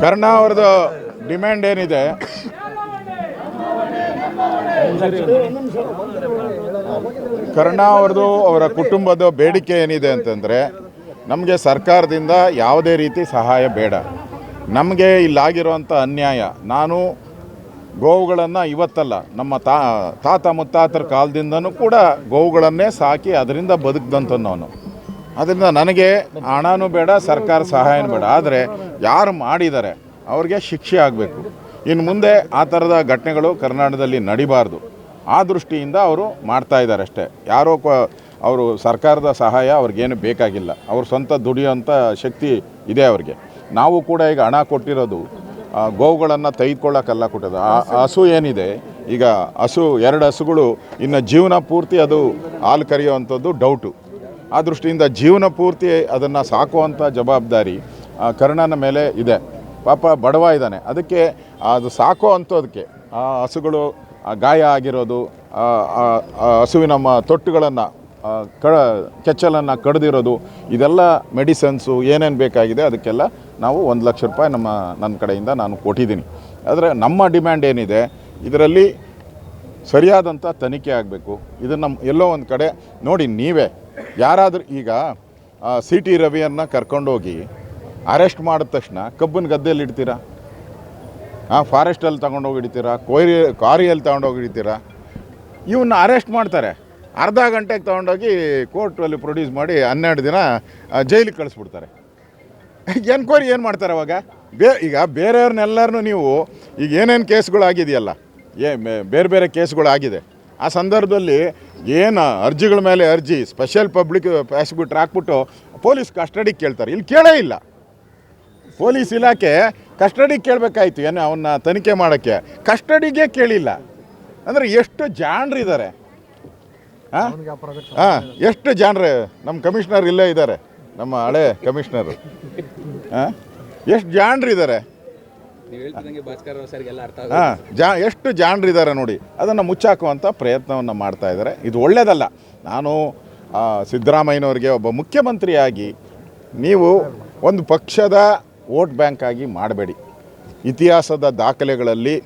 ಕರ್ಣ ಅವ್ರದ್ದು ಡಿಮ್ಯಾಂಡ್ ಏನಿದೆ? ಕರ್ಣ ಅವ್ರದ್ದು ಅವರ ಕುಟುಂಬದ ಬೇಡಿಕೆ ಏನಿದೆ ಅಂತಂದರೆ ನಮಗೆ ಸರ್ಕಾರದಿಂದ ಯಾವುದೇ ರೀತಿ ಸಹಾಯ ಬೇಡ. ನಮಗೆ ಇಲ್ಲಾಗಿರುವಂಥ ಅನ್ಯಾಯ. ನಾನು ಗೋವುಗಳನ್ನು ಇವತ್ತಲ್ಲ, ನಮ್ಮ ತಾ, ತಾತ ಮುತ್ತಾತರ ಕಾಲದಿಂದನೂ ಕೂಡ ಗೋವುಗಳನ್ನೇ ಸಾಕಿ ಅದರಿಂದ ಬದುಕಿದಂಥವನು ಅದರಿಂದ ನನಗೆ ಹಣನೂ ಬೇಡ, ಸರ್ಕಾರ ಸಹಾಯನೂ ಬೇಡ. ಆದರೆ ಯಾರು ಮಾಡಿದ್ದಾರೆ, ಅವ್ರಿಗೆ ಶಿಕ್ಷೆ ಆಗಬೇಕು. ಇನ್ನು ಮುಂದೆ ಆ ಥರದ ಘಟನೆಗಳು ಕರ್ನಾಟಕದಲ್ಲಿ ನಡಿಬಾರ್ದು. ಆ ದೃಷ್ಟಿಯಿಂದ ಅವರು ಮಾಡ್ತಾಯಿದ್ದಾರೆ ಅಷ್ಟೇ. ಯಾರೋ ಕ ಅವರು ಸರ್ಕಾರದ ಸಹಾಯ ಅವ್ರಿಗೇನು ಬೇಕಾಗಿಲ್ಲ. ಅವ್ರ ಸ್ವಂತ ದುಡಿಯುವಂಥ ಶಕ್ತಿ ಇದೆ ಅವ್ರಿಗೆ. ನಾವು ಕೂಡ ಈಗ ಹಣ ಕೊಟ್ಟಿರೋದು ಗೋವುಗಳನ್ನು ತೆಗೆದುಕೊಳ್ಳೋಕ್ಕಲ್ಲ ಕೊಟ್ಟದ ಆ ಹಸು ಏನಿದೆ? ಈಗ ಹಸು ಎರಡು ಹಸುಗಳು ಇನ್ನು ಜೀವನ ಪೂರ್ತಿ ಅದು ಹಾಲು ಕರೆಯುವಂಥದ್ದು ಡೌಟು. ಆ ದೃಷ್ಟಿಯಿಂದ ಜೀವನ ಪೂರ್ತಿ ಅದನ್ನು ಸಾಕುವಂಥ ಜವಾಬ್ದಾರಿ ಆ, ಕರ್ಣನ ಮೇಲೆ ಇದೆ. ಪಾಪ ಬಡವ ಇದ್ದಾನೆ. ಅದಕ್ಕೆ ಅದು ಸಾಕೋ ಅಂಥದಕ್ಕೆ ಆ ಹಸುಗಳು ಆ ಗಾಯ ಆಗಿರೋದು ಹಸುವಿನ ಮ ತೊಟ್ಟುಗಳನ್ನು ಕ ಕೆಚ್ಚಲನ್ನು ಕಡ್ದಿರೋದು, ಇದೆಲ್ಲ ಮೆಡಿಸನ್ಸು ಏನೇನು ಬೇಕಾಗಿದೆ ಅದಕ್ಕೆಲ್ಲ ನಾವು ಒಂದು ಲಕ್ಷ ರೂಪಾಯಿ ನಮ್ಮ ನನ್ನ ಕಡೆಯಿಂದ ನಾನು ಕೊಟ್ಟಿದ್ದೀನಿ. ಆದರೆ ನಮ್ಮ ಡಿಮ್ಯಾಂಡ್ ಏನಿದೆ, ಇದರಲ್ಲಿ ಸರಿಯಾದಂಥ ತನಿಖೆ ಆಗಬೇಕು. ಇದನ್ನು ಎಲ್ಲೋ ಒಂದು ಕಡೆ, ನೋಡಿ ನೀವೇ, ಯಾರಾದರೂ ಈಗ ಸಿ ಟಿ ರವಿಯನ್ನು ಕರ್ಕೊಂಡೋಗಿ ಅರೆಸ್ಟ್ ಮಾಡಿದ ತಕ್ಷಣ ಕಬ್ಬನ ಗದ್ದೆಯಲ್ಲಿ ಇಡ್ತೀರಾ? ಹಾಂ ಫಾರೆಸ್ಟಲ್ಲಿ ತಗೊಂಡೋಗಿ ಇಡ್ತೀರಾ? ಕೊಯ್ರಿ, ಕಾರಿಯಲ್ಲಿ ತಗೊಂಡೋಗಿ ಇಡ್ತೀರಾ? ಇವನ್ನ ಅರೆಸ್ಟ್ ಮಾಡ್ತಾರೆ. ಅರ್ಧ ಗಂಟೆಗೆ ತೊಗೊಂಡೋಗಿ ಕೋರ್ಟಲ್ಲಿ ಪ್ರೊಡ್ಯೂಸ್ ಮಾಡಿ ಹನ್ನೆರಡು ದಿನ ಜೈಲಿಗೆ ಕಳಿಸ್ಬಿಡ್ತಾರೆ. ಎನ್ಕ್ವೈರಿ ಏನು ಮಾಡ್ತಾರೆ ಅವಾಗ? ಬೇ, ಈಗ ಬೇರೆಯವ್ರನ್ನೆಲ್ಲರನ್ನೂ ನೀವು, ಈಗ ಏನೇನು ಕೇಸ್ಗಳಾಗಿದೆಯಲ್ಲ ಏ ಬೇರೆ ಬೇರೆ ಕೇಸ್ಗಳಾಗಿದೆ ಆ ಸಂದರ್ಭದಲ್ಲಿ ಏನು ಅರ್ಜಿಗಳ ಮೇಲೆ ಅರ್ಜಿ ಸ್ಪೆಷಲ್ ಪಬ್ಲಿಕ್ ಪ್ರಾಸಿಕ್ಯೂಟ್ರ್ ಹಾಕ್ಬಿಟ್ಟು ಪೊಲೀಸ್ ಕಸ್ಟಡಿಗೆ ಕೇಳ್ತಾರೆ. ಇಲ್ಲಿ ಕೇಳೇ ಇಲ್ಲ. ಪೊಲೀಸ್ ಇಲಾಖೆ ಕಸ್ಟಡಿಗೆ ಕೇಳಬೇಕಾಯ್ತು, ಏನು ಅವನ್ನ ತನಿಖೆ ಮಾಡೋಕ್ಕೆ. ಕಸ್ಟಡಿಗೆ ಕೇಳಿಲ್ಲ. ಅಂದರೆ ಎಷ್ಟು ಜಾಣ್ರಿದ್ದಾರೆ. ಹಾಂ ಹಾಂ ಎಷ್ಟು ಜನರು? ನಮ್ಮ ಕಮಿಷನರ್ ಇಲ್ಲೇ ಇದ್ದಾರೆ ನಮ್ಮ ಹಳೆ ಕಮಿಷನರು ಹಾಂ ಎಷ್ಟು ಜಾಣರು ಇದ್ದಾರೆ ಹಾಂ ಜಾ ಎಷ್ಟು ಜಾಣರಿದ್ದಾರೆ ನೋಡಿ. ಅದನ್ನು ಮುಚ್ಚಾಕುವಂಥ ಪ್ರಯತ್ನವನ್ನು ಮಾಡ್ತಾ ಇದ್ದಾರೆ ಇದು ಒಳ್ಳೆಯದಲ್ಲ ನಾನು ಸಿದ್ದರಾಮಯ್ಯನವರಿಗೆ ಸಿದ್ದರಾಮಯ್ಯನವ್ರಿಗೆ ಒಬ್ಬ ಮುಖ್ಯಮಂತ್ರಿಯಾಗಿ ನೀವು ಒಂದು ಪಕ್ಷದ ವೋಟ್ ಬ್ಯಾಂಕ್ ಆಗಿ ಮಾಡಬೇಡಿ. ಇತಿಹಾಸದ ದಾಖಲೆಗಳಲ್ಲಿ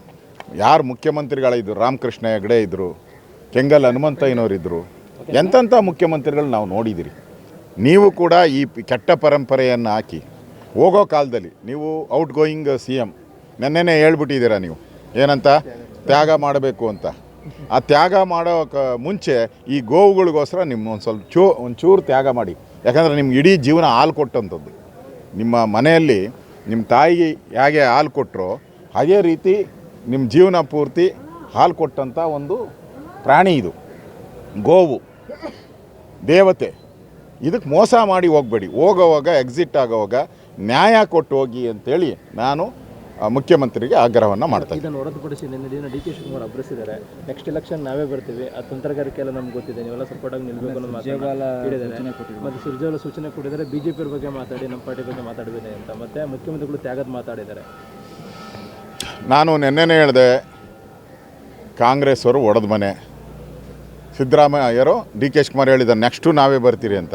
ಯಾರು ಮುಖ್ಯಮಂತ್ರಿಗಳಿದ್ರು ರಾಮಕೃಷ್ಣ ಹೆಗಡೆ ಇದ್ದರು ಕೆಂಗಲ್ ಹನುಮಂತಯ್ಯನವರಿದ್ದರು ಎಂತೆಂಥ ಮುಖ್ಯಮಂತ್ರಿಗಳು ನಾವು ನೋಡಿದಿರಿ. ನೀವು ಕೂಡ ಈ ಕೆಟ್ಟ ಪರಂಪರೆಯನ್ನು ಹಾಕಿ, ಹೋಗೋ ಕಾಲದಲ್ಲಿ ನೀವು ಔಟ್ ಗೋಯಿಂಗ್ ಸಿ ಎಂ ನೆನ್ನೆನೇ ಹೇಳ್ಬಿಟ್ಟಿದ್ದೀರಾ ನೀವು, ಏನಂತ? ತ್ಯಾಗ ಮಾಡಬೇಕು ಅಂತ. ಆ ತ್ಯಾಗ ಮಾಡೋ ಮುಂಚೆ ಈ ಗೋವುಗಳಿಗೋಸ್ಕರ ನಿಮ್ಮ ಒಂದು ಸ್ವಲ್ಪ ಚೂ, ಒಂಚೂರು ತ್ಯಾಗ ಮಾಡಿ. ಯಾಕಂದರೆ ನಿಮ್ಗೆ ಇಡೀ ಜೀವನ ಹಾಲು ಕೊಟ್ಟಂಥದ್ದು ನಿಮ್ಮ ಮನೆಯಲ್ಲಿ ನಿಮ್ಮ ತಾಯಿಗೆ ಹೇಗೆ ಹಾಲು ಕೊಟ್ಟರೋ ಅದೇ ರೀತಿ ನಿಮ್ಮ ಜೀವನ ಪೂರ್ತಿ ಹಾಲು ಕೊಟ್ಟಂಥ ಒಂದು ಪ್ರಾಣಿ ಇದು. ಗೋವು. ದೇವತೆ. ಇದಕ್ಕೆ ಮೋಸ ಮಾಡಿ ಹೋಗಬೇಡಿ. ಹೋಗೋವಾಗ ಎಕ್ಸಿಟ್ ಆಗೋವಾಗ ನ್ಯಾಯ ಕೊಟ್ಟು ಹೋಗಿ ಅಂತೇಳಿ ನಾನು ಮುಖ್ಯಮಂತ್ರಿಗೆ ಆಗ್ರಹವನ್ನು ಮಾಡ್ತಾ ಇದ್ದೀನಿ. ಇದನ್ನು ಹೊರತುಪಡಿಸಿ ನಿನ್ನೆ ದಿನ ಡಿ ಕೆ ಶಿವಕುಮಾರ್ ಅಬ್ಬರಿಸಿದ್ದಾರೆ ನೆಕ್ಸ್ಟ್ ಎಲೆಕ್ಷನ್ ನಾವೇ ಬರ್ತೀವಿ. ಆ ತಂತ್ರಗಾರಿಕೆ ಎಲ್ಲ ನಮ್ಗೆ ಗೊತ್ತಿದೆ. ನೀವೆಲ್ಲ ಸಪೋರ್ಟ್ ಆಗಿ ನಿಲ್ಬೇಕು ಅನ್ನೋ ಮಾತಾಡಿದ್ದಾರೆ ಮತ್ತು ಮತ್ತೆ ಸುರ್ಜೇವಾಲ ಸೂಚನೆ ಕೊಟ್ಟಿದ್ದಾರೆ. ಬಿಜೆಪಿ ಬಗ್ಗೆ ಮಾತಾಡಿ ನಮ್ಮ ಪಾರ್ಟಿ ಬಗ್ಗೆ ಮಾತಾಡಬೇಡಿ ಅಂತ. ಮತ್ತೆ ಮುಖ್ಯಮಂತ್ರಿಗಳು ತ್ಯಾಗದ ಮಾತಾಡಿದ್ದಾರೆ. ನಾನು ನಿನ್ನೆನೇ ಹೇಳಿದೆ ಕಾಂಗ್ರೆಸ್ ಅವರು ಒಡೆದ ಮನೆ. ಸಿದ್ದರಾಮಯ್ಯರು ಡಿ ಕೆ ಶಿವಕುಮಾರ್ ಹೇಳಿದ್ದಾರೆ, ನೆಕ್ಸ್ಟು ನಾವೇ ಬರ್ತೀರಿ ಅಂತ.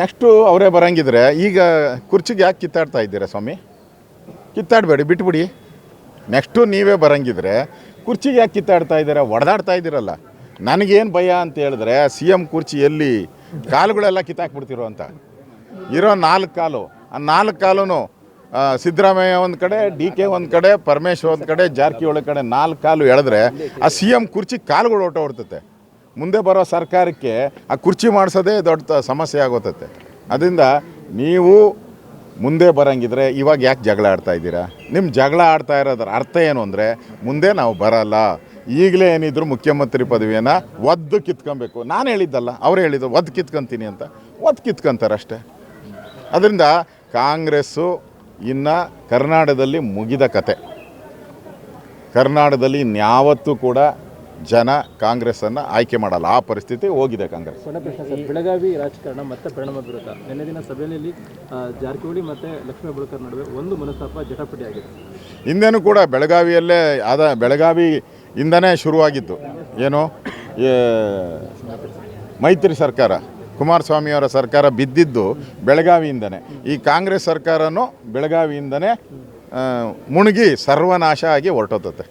ನೆಕ್ಸ್ಟು ಅವರೇ ಬರಂಗಿದ್ರೆ ಈಗ ಕುರ್ಚಿಗೆ ಯಾಕೆ ಕಿತ್ತಾಡ್ತಾ ಇದ್ದೀರಾ ಸ್ವಾಮಿ? ಕಿತ್ತಾಡಬೇಡಿ, ಬಿಟ್ಬಿಡಿ. ನೆಕ್ಸ್ಟು ನೀವೇ ಬರಂಗಿದ್ರೆ ಕುರ್ಚಿಗೆ ಯಾಕೆ ಕಿತ್ತಾಡ್ತಾ ಇದ್ದೀರಾ? ಒಡೆದಾಡ್ತಾ ಇದ್ದೀರಲ್ಲ. ನನಗೇನು ಭಯ ಅಂತ ಹೇಳಿದ್ರೆ ಸಿ ಎಂ ಕುರ್ಚಿ ಎಲ್ಲಿ ಕಾಲುಗಳೆಲ್ಲ ಕಿತ್ತಾಕ್ಬಿಡ್ತಿರೋ ಅಂತ. ಇರೋ ನಾಲ್ಕು ಕಾಲು, ಆ ನಾಲ್ಕು ಕಾಲು ಸಿದ್ದರಾಮಯ್ಯ ಒಂದು ಕಡೆ ಡಿ ಕೆ ಒಂದು ಕಡೆ, ಪರಮೇಶ್ವರ್ ಒಂದು ಕಡೆ, ಜಾರಕಿಹೊಳಿ ಕಡೆ ನಾಲ್ಕು ಕಾಲು ಎಳೆದ್ರೆ ಆ ಸಿ ಎಂ ಕುರ್ಚಿ ಕಾಲುಗಳು ಹೊರ್ಟು ಹೊಡ್ತತೆ ಮುಂದೆ ಬರೋ ಸರ್ಕಾರಕ್ಕೆ ಆ ಕುರ್ಚಿ ಮಾಡಿಸೋದೇ ದೊಡ್ಡ ಸಮಸ್ಯೆ ಆಗೋತತೆ. ಅದರಿಂದ ನೀವು ಮುಂದೆ ಬರೋಂಗಿದ್ರೆ ಇವಾಗ ಯಾಕೆ ಜಗಳ ಆಡ್ತಾ ಇದ್ದೀರಾ? ನಿಮ್ಮ ಜಗಳ ಆಡ್ತಾ ಇರೋದ್ರ ಅರ್ಥ ಏನು ಅಂದರೆ ಮುಂದೆ ನಾವು ಬರಲ್ಲ. ಈಗಲೇ ಏನಿದ್ರು ಮುಖ್ಯಮಂತ್ರಿ ಪದವಿಯನ್ನು ಒದ್ದು ಕಿತ್ಕೊಬೇಕು. ನಾನು ಹೇಳಿದ್ದಲ್ಲ, ಅವ್ರು ಹೇಳಿದ್ದು ಒದ್ದು ಕಿತ್ಕೊಂತೀನಿ ಅಂತ. ಒದ್ದು ಕಿತ್ಕೊಂತಾರೆ ಅಷ್ಟೇ ಅದರಿಂದ ಕಾಂಗ್ರೆಸ್ಸು ಇನ್ನು ಕರ್ನಾಟಕದಲ್ಲಿ ಮುಗಿದ ಕತೆ. ಕರ್ನಾಟಕದಲ್ಲಿ ಇನ್ಯಾವತ್ತೂ ಕೂಡ ಜನ ಕಾಂಗ್ರೆಸ್ಸನ್ನು ಆಯ್ಕೆ ಮಾಡಲ್ಲ. ಆ ಪರಿಸ್ಥಿತಿ ಹೋಗಿದೆ ಕಾಂಗ್ರೆಸ್. ಬೆಳಗಾವಿ ರಾಜಕಾರಣ ಮತ್ತೆ ಪರಿಣಾಮ ಬೀರುತ್ತ? ನಿನ್ನೆ ದಿನ ಸಭೆಯಲ್ಲಿ ಜಾರಕಿಹೊಳಿ ಮತ್ತೆ ಲಕ್ಷ್ಮೀ ಬಳಕರ್ ನಡುವೆ ಒಂದು ಮನಸ್ತಾಪ ಜಟಾಪಟಿಯಾಗಿದೆ ಹಿಂದೆನೂ ಕೂಡ ಬೆಳಗಾವಿಯಲ್ಲೇ ಆದ ಬೆಳಗಾವಿಯಿಂದನೇ ಶುರುವಾಗಿತ್ತು. ಏನು? ಮೈತ್ರಿ ಸರ್ಕಾರ ಕುಮಾರಸ್ವಾಮಿಯವರ ಸರ್ಕಾರ ಬಿದ್ದಿದ್ದು ಬೆಳಗಾವಿಯಿಂದನೇ. ಈ ಕಾಂಗ್ರೆಸ್ ಸರ್ಕಾರನೂ ಬೆಳಗಾವಿಯಿಂದನೇ ಮುಣುಗಿ ಸರ್ವನಾಶ ಆಗಿ ಹೊರಟೋತತೆ.